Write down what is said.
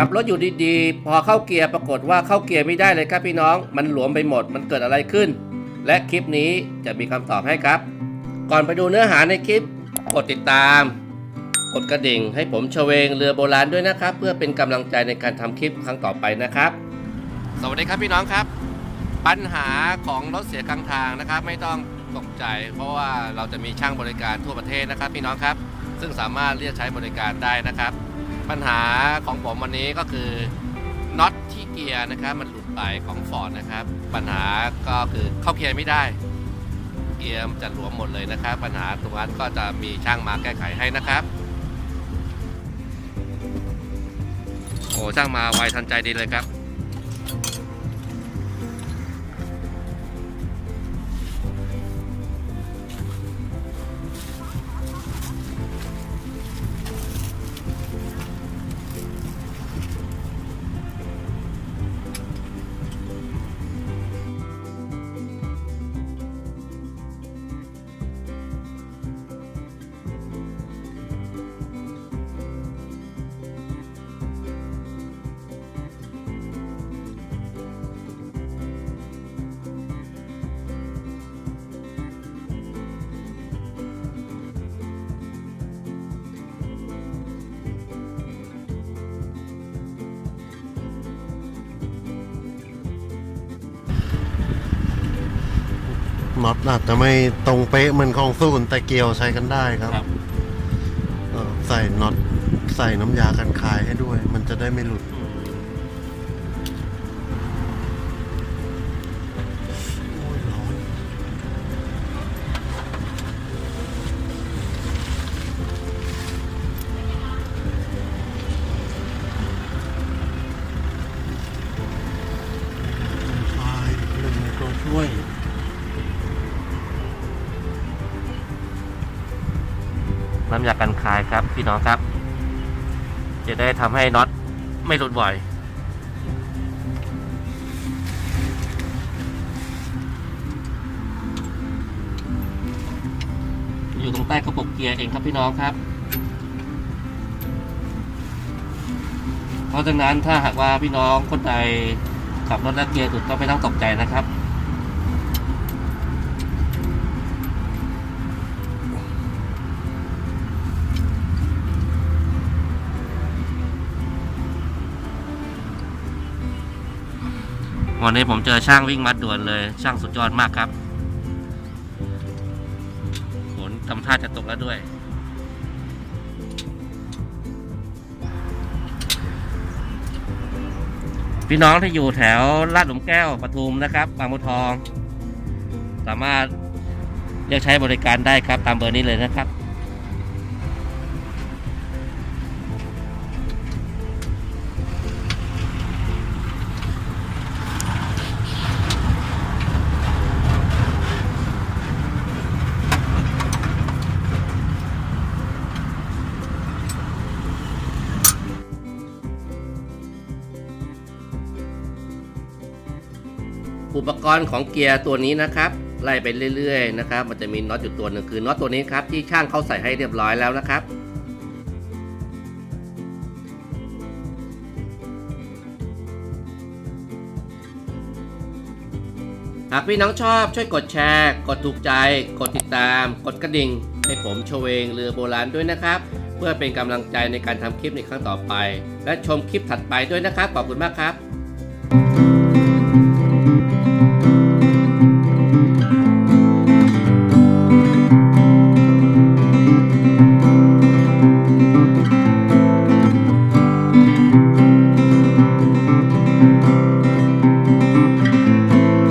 ขับรถอยู่ดีๆ พอเข้าเกียร์ปรากฏว่าเข้าเกียร์ไม่ได้เลยครับพี่น้อง มันหลวมไปหมดมันเกิดอะไรขึ้น และคลิปนี้จะมีคำตอบให้ครับ ก่อนไปดูเนื้อหาในคลิป กดติดตาม กดกระดิ่ง ให้ผมเชเวงเรือโบราณด้วยนะครับ เพื่อเป็นกำลังใจในการทำคลิปครั้งต่อไปนะครับ สวัสดีครับพี่น้องครับ ปัญหาของรถเสียกลางทางนะครับ ไม่ต้องตกใจ เพราะว่าเราจะมีช่างบริการทั่วประเทศนะครับ พี่น้องครับ ซึ่งสามารถเรียกใช้บริการได้นะครับ ปัญหาของผมวันนี้ก็คือน็อตที่เกียร์นะครับมันหลุดไปของฟอร์ดนะครับ ปัญหาก็คือเข้าเกียร์ไม่ได้ เกียร์จะหลวมหมดเลยนะครับ ปัญหาตรงนั้นก็จะมีช่างมาแก้ไขให้นะครับโอ้ช่างมาไวทันใจดีเลยครับ น็อตอาจจะไม่ตรงเป๊ะเหมือนของศูนย์แต่เกลียวใช้กันได้ครับครับ เอ่อใส่น็อตใส่น้ำยากันคายให้ด้วย มันจะได้ไม่หลุด น้ำยากันคายครับพี่น้องครับ จะได้ทำให้น็อตไม่หลุดบ่อยอยู่ตรงใต้กระปุกเกียร์เองครับพี่น้องครับ เพราะฉะนั้นถ้าหากว่าพี่น้องคนใดขับรถและเกียร์หลุดก็ไม่ต้องตกใจนะครับ วันนี้ผมเจอช่างวิ่งมาด่วนเลย ช่างสุดยอดมากครับฝนทำท่าจะตกแล้วด้วย พี่น้องที่อยู่แถวลาดหลุมแก้วปทุมนะครับบางบัวทอง สามารถเรียกใช้บริการได้ครับตามเบอร์นี้เลยนะครับ อุปกรณ์ของเกียร์ตัวนี้นะครับไล่ไปเรื่อยๆนะครับ มันจะมีน็อตอยู่ตัวหนึ่งคือน็อตตัวนี้ครับที่ช่างเขาใส่ให้เรียบร้อยแล้วนะครับหากพี่น้องชอบช่วยกดแชร์ กดถูกใจ กดติดตาม กดกระดิ่ง ให้ผมโชเวงเรือโบราณด้วยนะครับ เพื่อเป็นกำลังใจในการทำคลิปในครั้งต่อไป และชมคลิปถัดไปด้วยนะครับ ขอบคุณมากครับ